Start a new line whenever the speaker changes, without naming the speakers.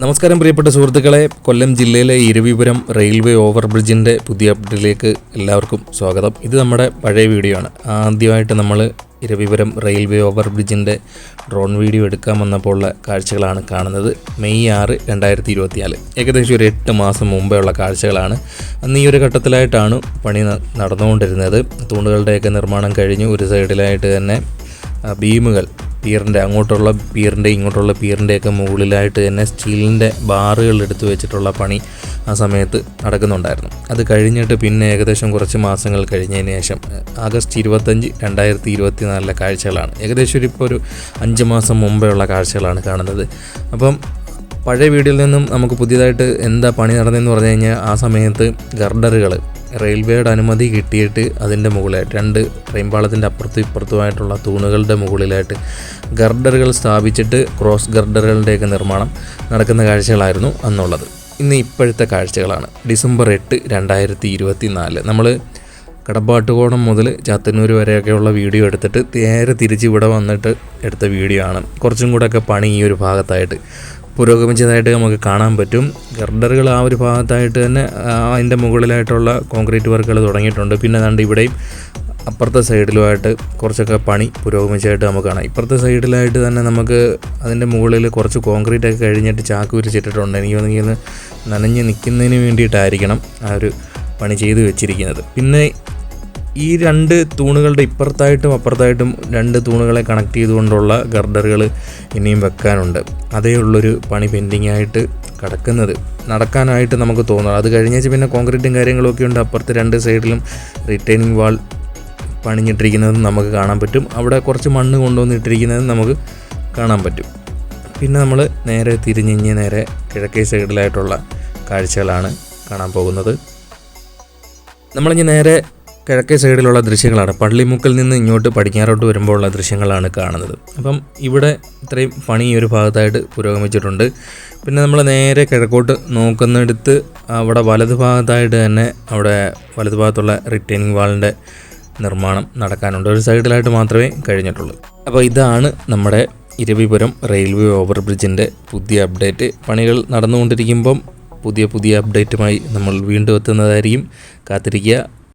നമസ്കാരം പ്രിയപ്പെട്ട സുഹൃത്തുക്കളെ. കൊല്ലം ജില്ലയിലെ ഇരവിപുരം റെയിൽവേ ഓവർ ബ്രിഡ്ജിന്റെ പുതിയ അപ്ഡേറ്റിലേക്ക് എല്ലാവർക്കും സ്വാഗതം. ഇത് നമ്മുടെ പഴയ വീഡിയോ ആണ്. ആദ്യമായിട്ട് നമ്മൾ ഇരവിപുരം റെയിൽവേ ഓവർ ബ്രിഡ്ജിന്റെ ഡ്രോൺ വീഡിയോ എടുക്കാൻ വന്നപ്പോൾ ഉള്ള കാഴ്ചകളാണ് കാണുന്നത്. മെയ് ആറ് രണ്ടായിരത്തി ഇരുപത്തിനാല് ഏകദേശം ഒരു എട്ട് മാസം മുമ്പേ ഉള്ള കാഴ്ചകളാണ്. അന്ന് ഈ ഒരു ഘട്ടത്തിലായിട്ടാണ് പണി നടന്നുകൊണ്ടിരുന്നത്. തൂണുകളുടെയൊക്കെ നിർമ്മാണം കഴിഞ്ഞു. ഒരു സൈഡിലായിട്ട് തന്നെ ബീമുകൾ പിയറിന്റെ അങ്ങോട്ടുള്ള പിയറിന്റെ ഇങ്ങോട്ടുള്ള പിയറിന്റെയൊക്കെ മുകളിലായിട്ട് തന്നെ സ്റ്റീലിന്റെ ബാറുകൾ എടുത്തു വെച്ചിട്ടുള്ള പണി ആ സമയത്ത് നടക്കുന്നുണ്ടായിരുന്നു. അത് കഴിഞ്ഞിട്ട് പിന്നെ ഏകദേശം കുറച്ച് മാസങ്ങൾ കഴിഞ്ഞതിന് ശേഷം ആഗസ്റ്റ് ഇരുപത്തഞ്ച് രണ്ടായിരത്തി ഇരുപത്തി നാലിലെ കാഴ്ചകളാണ്. ഏകദേശം ഒരു ഇപ്പോൾ ഒരു അഞ്ച് മാസം മുമ്പേ ഉള്ള കാഴ്ചകളാണ് കാണുന്നത്. അപ്പം പഴയ വീഡിയോയിൽ നിന്നും നമുക്ക് പുതിയതായിട്ട് എന്താ പണി നടന്നതെന്ന് പറഞ്ഞു കഴിഞ്ഞാൽ ആ സമയത്ത് ഗർഡറുകൾ റെയിൽവേയുടെ അനുമതി കിട്ടിയിട്ട് അതിന്റെ മുകളിലായിട്ട് രണ്ട് ട്രെയിൻ പാളത്തിന്റെ അപ്പുറത്തും ഇപ്പുറത്തുമായിട്ടുള്ള തൂണുകളുടെ മുകളിലായിട്ട് ഗർഡറുകൾ സ്ഥാപിച്ചിട്ട് ക്രോസ് ഗർഡറുകളുടെയൊക്കെ നിർമ്മാണം നടക്കുന്ന കാഴ്ചകളായിരുന്നു അന്നുള്ളത്. ഇന്ന് ഇപ്പോഴത്തെ കാഴ്ചകളാണ്. ഡിസംബർ എട്ട് രണ്ടായിരത്തി ഇരുപത്തി നാല് നമ്മൾ കടപ്പാട്ടുകോണം മുതൽ ചാത്തന്നൂർ വരെയൊക്കെയുള്ള വീഡിയോ എടുത്തിട്ട് നേരെ തിരിച്ച് ഇവിടെ വന്നിട്ട് എടുത്ത വീഡിയോ ആണ്. കുറച്ചും കൂടെയൊക്കെ പണി ഈ ഒരു ഭാഗത്തായിട്ട് പുരോഗമിച്ചതായിട്ട് നമുക്ക് കാണാൻ പറ്റും. ഗർഡറുകൾ ആ ഒരു ഭാഗത്തായിട്ട് തന്നെ അതിന്റെ മുകളിലായിട്ടുള്ള കോൺക്രീറ്റ് വർക്കുകൾ തുടങ്ങിയിട്ടുണ്ട്. പിന്നെ അതാണ്ട് ഇവിടെയും അപ്പുറത്തെ സൈഡിലുമായിട്ട് കുറച്ചൊക്കെ പണി പുരോഗമിച്ചതായിട്ട് നമുക്ക് കാണാം. ഇപ്പുറത്തെ സൈഡിലായിട്ട് തന്നെ നമുക്ക് അതിന്റെ മുകളിൽ കുറച്ച് കോൺക്രീറ്റ് ഒക്കെ കഴിഞ്ഞിട്ട് ചാക്ക് വിരിച്ചിട്ടിട്ടുണ്ട്. എനിക്ക് തോന്നുന്നു നനഞ്ഞ് നിൽക്കുന്നതിന് വേണ്ടിയിട്ടായിരിക്കണം ആ ഒരു പണി ചെയ്തു വെച്ചിരിക്കുന്നത്. പിന്നെ ഈ രണ്ട് തൂണുകളുടെ ഇപ്പുറത്തായിട്ടും അപ്പുറത്തായിട്ടും രണ്ട് തൂണുകളെ കണക്ട് ചെയ്തുകൊണ്ടുള്ള ഗർഡറുകൾ ഇനിയും വെക്കാനുണ്ട്. അതേ ഉള്ളൊരു പണി പെൻഡിങ് ആയിട്ട് കിടക്കുന്നത്. നടക്കാനായിട്ട് നമുക്ക് തോന്നുന്നു അത് കഴിഞ്ഞേച്ച് പിന്നെ കോൺക്രീറ്റും കാര്യങ്ങളൊക്കെ ഉണ്ട്. അപ്പുറത്തെ രണ്ട് സൈഡിലും റിട്ടേണിംഗ് വാൾ പണിഞ്ഞിട്ടിരിക്കുന്നത് നമുക്ക് കാണാൻ പറ്റും. അവിടെ കുറച്ച് മണ്ണ് കൊണ്ടുവന്നിട്ടിരിക്കുന്നത് നമുക്ക് കാണാൻ പറ്റും. പിന്നെ നമ്മൾ നേരെ തിരിഞ്ഞിഞ്ഞ് നേരെ കിഴക്കേ സൈഡിലായിട്ടുള്ള കാഴ്ചകളാണ് കാണാൻ പോകുന്നത്. നമ്മളിഞ്ഞ് നേരെ കിഴക്കേ സൈഡിലുള്ള ദൃശ്യങ്ങളാണ്. പള്ളിമുക്കിൽ നിന്ന് ഇങ്ങോട്ട് പടിഞ്ഞാറോട്ട് വരുമ്പോൾ ഉള്ള ദൃശ്യങ്ങളാണ് കാണുന്നത്. അപ്പം ഇവിടെ ഇത്രയും പണി ഈ ഒരു ഭാഗത്തായിട്ട് പുരോഗമിച്ചിട്ടുണ്ട്. പിന്നെ നമ്മൾ നേരെ കിഴക്കോട്ട് നോക്കുന്നിടത്ത് അവിടെ വലത് ഭാഗത്തായിട്ട് തന്നെ അവിടെ വലത് ഭാഗത്തുള്ള റിട്ടേണിംഗ് വാളിന്റെ നിർമ്മാണം നടക്കാനുണ്ട്. ഒരു സൈഡിലായിട്ട് മാത്രമേ കഴിഞ്ഞിട്ടുള്ളൂ. അപ്പോൾ ഇതാണ് നമ്മുടെ ഇരവിപുരം റെയിൽവേ ഓവർ ബ്രിഡ്ജിന്റെ പുതിയ അപ്ഡേറ്റ് പണികൾ നടന്നുകൊണ്ടിരിക്കുമ്പം പുതിയ പുതിയ അപ്ഡേറ്റുമായി നമ്മൾ വീണ്ടും എത്തുന്നതായിരിക്കും. കാത്തിരിക്കുക.